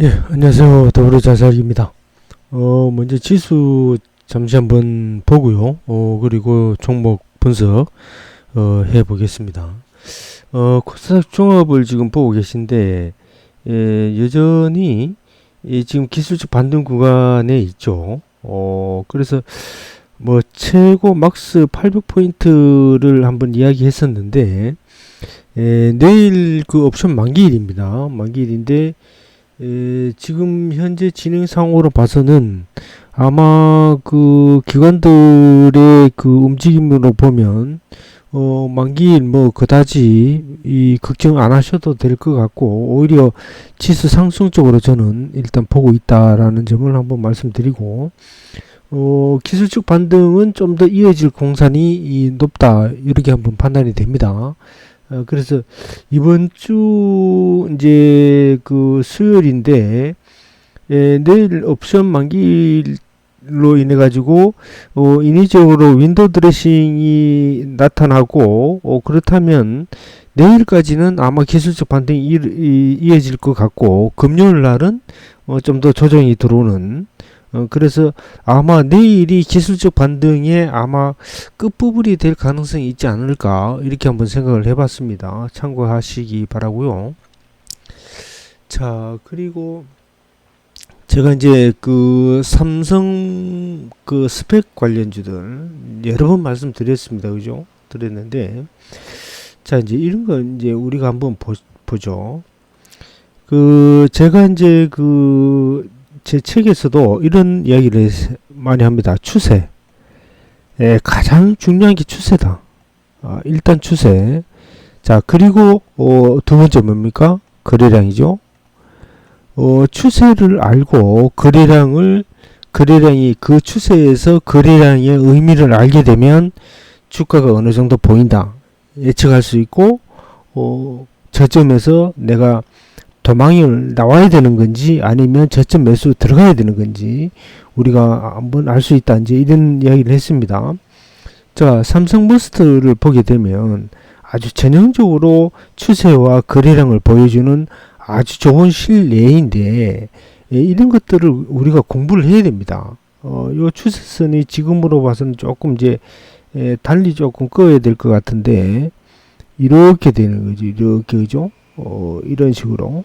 예, 안녕하세요. 더불어자살입니다. 어, 먼저 지수 잠시 한번 보고요. 어, 그리고 종목 분석, 어, 해 보겠습니다. 어, 코스닥 종합을 지금 보고 계신데, 예, 여전히, 이 지금 기술적 반등 구간에 있죠. 어, 그래서, 뭐, 최고 막스 800포인트를 한번 이야기 했었는데, 예, 내일 그 옵션 만기일입니다. 만기일인데, 에, 지금 현재 진행상으로 봐서는 아마 그 기관들의 그 움직임으로 보면 어 만기일 뭐 그다지 이 걱정 안 하셔도 될 것 같고 오히려 지수 상승 쪽으로 저는 일단 보고 있다라는 점을 한번 말씀드리고 어 기술적 반등은 좀 더 이어질 공산이 이 높다 이렇게 한번 판단이 됩니다. 어, 그래서 이번 주 이제 그 수요일인데 예, 내일 옵션 만기로 인해 가지고 어, 인위적으로 윈도우 드레싱이 나타나고 어, 그렇다면 내일까지는 아마 기술적 반등이 이어질 것 같고 금요일 날은 어, 좀 더 조정이 들어오는 어, 그래서 아마 내일이 기술적 반등에 아마 끝부분이 될 가능성이 있지 않을까 이렇게 한번 생각을 해봤습니다. 참고하시기 바라고요. 자 그리고 제가 이제 그 삼성 그 스펙 관련주들 여러 번 말씀드렸습니다. 그죠? 드렸는데 자 이제 이런 거 이제 우리가 한번 보, 보죠. 그 제가 이제 그 제 책에서도 이런 이야기를 많이 합니다. 추세. 예, 가장 중요한 게 추세다. 아, 일단 추세. 자, 그리고 어, 두 번째 뭡니까? 거래량이죠. 어, 추세를 알고 거래량을 거래량이 그 추세에서 거래량의 의미를 알게 되면 주가가 어느 정도 보인다. 예측할 수 있고 어, 저점에서 내가 도망이 나와야 되는 건지 아니면 저점 매수 들어가야 되는 건지 우리가 한번 알 수 있다 이제 이런 이야기를 했습니다. 자 삼성버스트를 보게 되면 아주 전형적으로 추세와 거래량을 보여주는 아주 좋은 실내인데 예, 이런 것들을 우리가 공부를 해야 됩니다. 어, 요 추세선이 지금으로 봐서는 조금 이제 예, 달리 조금 꺼야 될 것 같은데 이렇게 되는 거죠. 이렇게 그죠? 어, 이런 식으로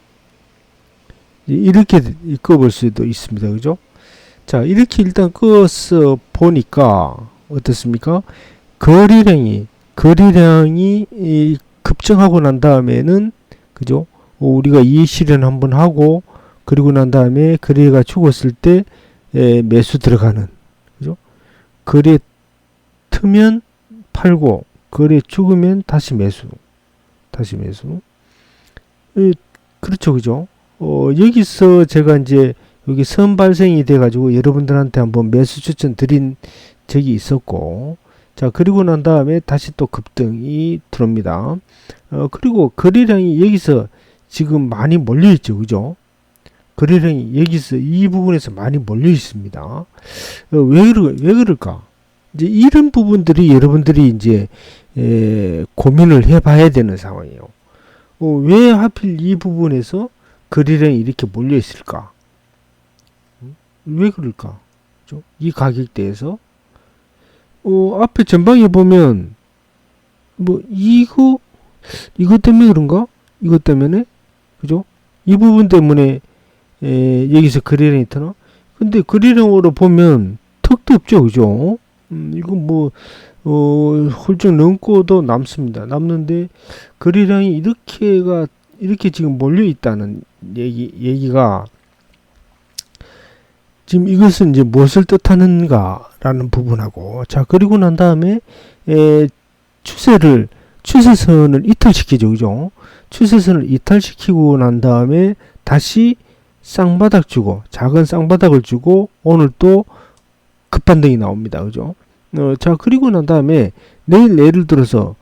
이렇게 꺼볼 수도 있습니다. 그죠? 자, 이렇게 일단 꺼서 보니까 어떻습니까? 거래량이 거래량이 급증하고 난 다음에는 그죠? 어, 우리가 이해 실현 한번 하고 그리고 난 다음에 거래가 죽었을 때 에, 매수 들어가는 그죠? 거래 트면 팔고 거래 죽으면 다시 매수 다시 매수 에, 그렇죠 그죠? 어, 여기서 제가 이제 여기 선 발생이 돼 가지고 여러분들한테 한번 매수 추천 드린 적이 있었고 자 그리고 난 다음에 다시 또 급등이 들어옵니다. 어, 그리고 거래량이 여기서 지금 많이 몰려 있죠 그죠? 거래량이 여기서 이 부분에서 많이 몰려 있습니다. 어, 왜, 그러, 왜 그럴까? 이제 이런 부분들이 여러분들이 이제 에, 고민을 해 봐야 되는 상황이에요. 어, 왜 하필 이 부분에서 거래량이 이렇게 몰려 있을까? 왜 그럴까? 이 가격대에서 어, 앞에 전방에 보면 뭐 이거 이것 때문에 그런가? 이것 때문에 그죠? 이 부분 때문에 에, 여기서 거래량이 터나? 근데 거래량으로 보면 턱도 없죠, 그죠? 음, 이거 뭐 어, 훌쩍 넘고도 남습니다. 남는데 거래량이 이렇게가 이렇게 지금 몰려 있다는 얘기, 얘기가 지금 이것은 이제 무엇을 뜻하는가라는 부분하고 자 그리고 난 다음에 에, 추세를 추세선을 이탈시키죠. 그죠? 추세선을 이탈시키고 난 다음에 다시 쌍바닥 주고 작은 쌍바닥을 주고 오늘 또 급반등이 나옵니다. 그죠? 어, 자 그리고 난 다음에 내일 예를 들어서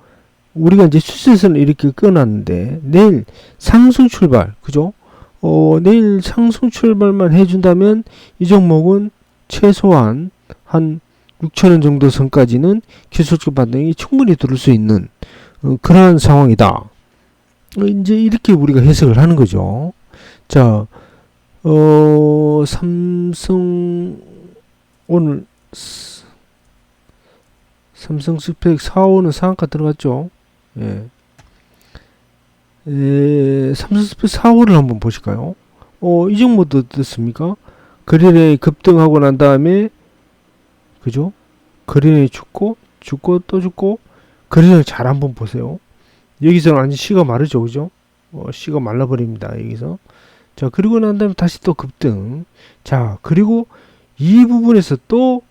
우리가 이제 추세선을 이렇게 끊었는데 내일 상승 출발 그죠 어, 내일 상승 출발만 해준다면 이 종목은 최소한 한 6천원 정도 선까지는 기술적 반등이 충분히 들을 수 있는 어, 그러한 상황이다. 어, 이제 이렇게 우리가 해석을 하는 거죠. 자, 어, 어, 삼성 오늘 스- 삼성 스펙 4호는 상한가 들어갔죠. 예. 에, 삼성 스펙 4호를 한번 보실까요? 어, 이 종목도 어떻습니까? 그린에 급등하고 난 다음에 그죠? 그린에 죽고 죽고 또 죽고 그린을 잘 한번 보세요. 여기서는 완전 씨가 마르죠, 그죠? 어, 씨가 말라버립니다. 여기서. 자, 그리고 난 다음에 다시 또 급등. 자, 그리고 이 부분에서 또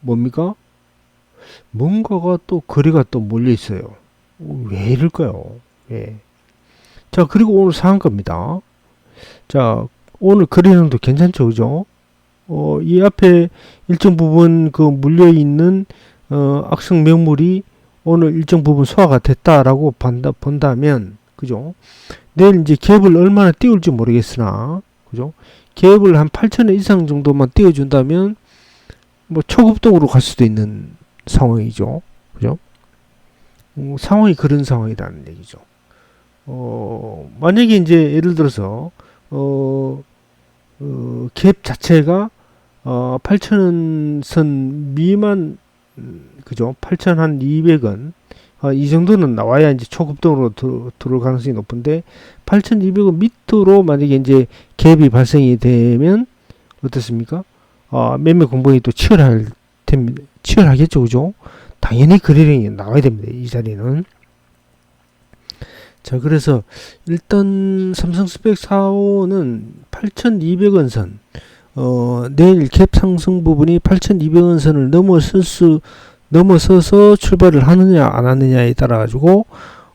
뭡니까? 뭔가가 또 거리가 또 몰려 있어요. 어, 왜 이럴까요? 예. 자, 그리고 오늘 상한가입니다. 자, 오늘 거래량도 괜찮죠, 그죠? 어, 이 앞에 일정 부분 그 물려 있는 어, 악성 명물이 오늘 일정 부분 소화가 됐다라고 본다, 본다면, 그죠? 내일 이제 갭을 얼마나 띄울지 모르겠으나, 그죠? 갭을 한 8천원 이상 정도만 띄워준다면, 뭐 초급동으로 갈 수도 있는 상황이죠. 그죠? 어, 상황이 그런 상황이라는 얘기죠. 어, 만약에 이제 예를 들어서, 어, 어, 갭 자체가 어, 8,000원 선 미만, 음, 그죠? 8,200원. 어, 이 정도는 나와야 이제 초급동으로 들, 들어올 가능성이 높은데, 8,200원 밑으로 만약에 이제 갭이 발생이 되면, 어떻습니까? 어, 매매 공방이 또 치열할 텐, 치열하겠죠, 그죠? 당연히 거래량이 나와야 됩니다, 이 자리는. 자, 그래서 일단 삼성 스펙 4호는 8,200원 선, 어, 내일 갭 상승 부분이 8,200원 선을 넘어설 수, 넘어서서 출발을 하느냐, 안 하느냐에 따라 가지고,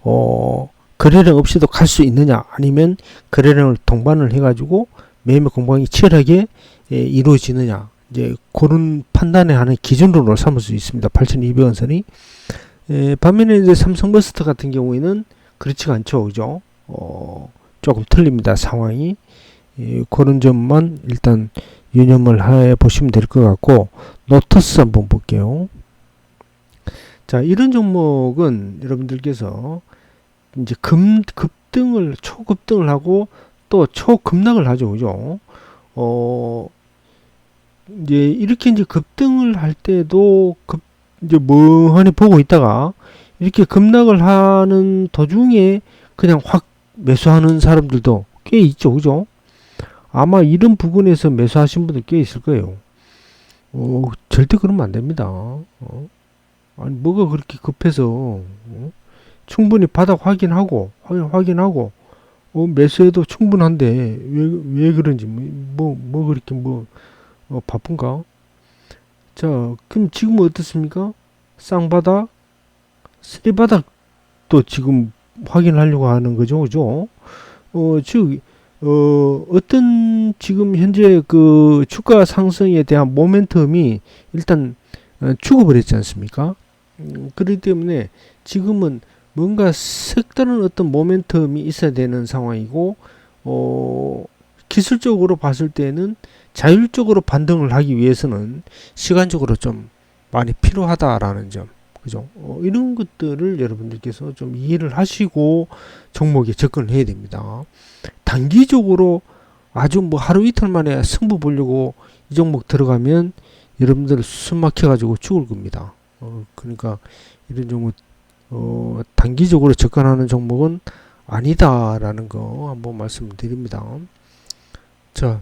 어, 거래량 없이도 갈 수 있느냐, 아니면 거래량을 동반을 해가지고 매매 공방이 치열하게 예, 이루어지느냐, 이제 그런 판단에 하는 기준으로 삼을 수 있습니다. 8,200원 선이. 예, 반면에 이제 삼성버스터 같은 경우에는 그렇지가 않죠, 그죠? 어, 조금 틀립니다, 상황이. 예, 그런 점만 일단 유념을 해 보시면 될 것 같고, 노터스 한번 볼게요. 자, 이런 종목은 여러분들께서 이제 금, 급등을, 초급등을 하고 또 초급락을 하죠, 그죠? 어, 이제 이렇게 이제 급등을 할 때도 급, 이제 멍하니 보고 있다가 이렇게 급락을 하는 도중에 그냥 확 매수하는 사람들도 꽤 있죠, 그죠? 아마 이런 부분에서 매수하신 분들 꽤 있을 거예요. 어, 절대 그러면 안 됩니다. 어? 아니, 뭐가 그렇게 급해서, 어? 충분히 바닥 확인하고, 확인, 확인하고, 어, 매수해도 충분한데, 왜, 왜 그런지, 뭐, 뭐, 뭐 그렇게 뭐, 어, 바쁜가? 자, 그럼 지금은 어떻습니까? 쌍바닥, 쓰리바닥도 지금 확인하려고 하는 거죠, 그죠? 어, 즉, 어, 어떤 지금 현재 그 주가 상승에 대한 모멘텀이 일단 어, 죽어버렸지 않습니까? 음, 그렇기 때문에 지금은 뭔가 색다른 어떤 모멘텀이 있어야 되는 상황이고, 어, 기술적으로 봤을 때는 자율적으로 반등을 하기 위해서는 시간적으로 좀 많이 필요하다라는 점. 그죠? 어, 이런 것들을 여러분들께서 좀 이해를 하시고 종목에 접근을 해야 됩니다. 단기적으로 아주 뭐 하루 이틀 만에 승부 보려고 이 종목 들어가면 여러분들 숨 막혀가지고 죽을 겁니다. 어, 그러니까 이런 종목, 어, 단기적으로 접근하는 종목은 아니다라는 거 한번 말씀드립니다. 자,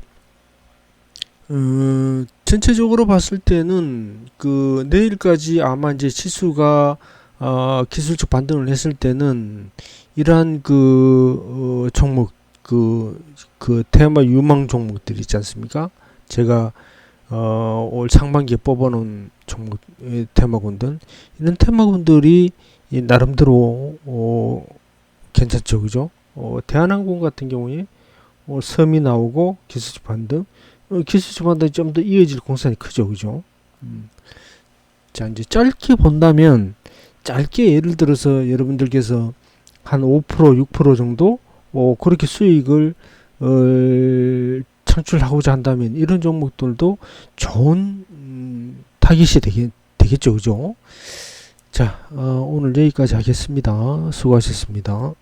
어, 전체적으로 봤을 때는 그 내일까지 아마 이제 지수가 어, 기술적 반등을 했을 때는 이러한 그 어, 종목 그, 그 테마 유망 종목들 있지 않습니까? 제가 어, 올 상반기에 뽑아놓은 종목 의 테마군들 이런 테마군들이 이 나름대로 어, 괜찮죠, 그죠? 어, 대한항공 같은 경우에 어, 섬이 나오고 기술적 반등 어, 기술적 반등이 좀더 이어질 공산이 크죠, 그죠? 음. 자, 이제 짧게 본다면, 짧게 예를 들어서 여러분들께서 한 5%, 6% 정도, 어, 그렇게 수익을, 어, 창출하고자 한다면, 이런 종목들도 좋은, 음, 타깃이 되겠, 되겠죠, 그죠? 자, 어, 오늘 여기까지 하겠습니다. 수고하셨습니다.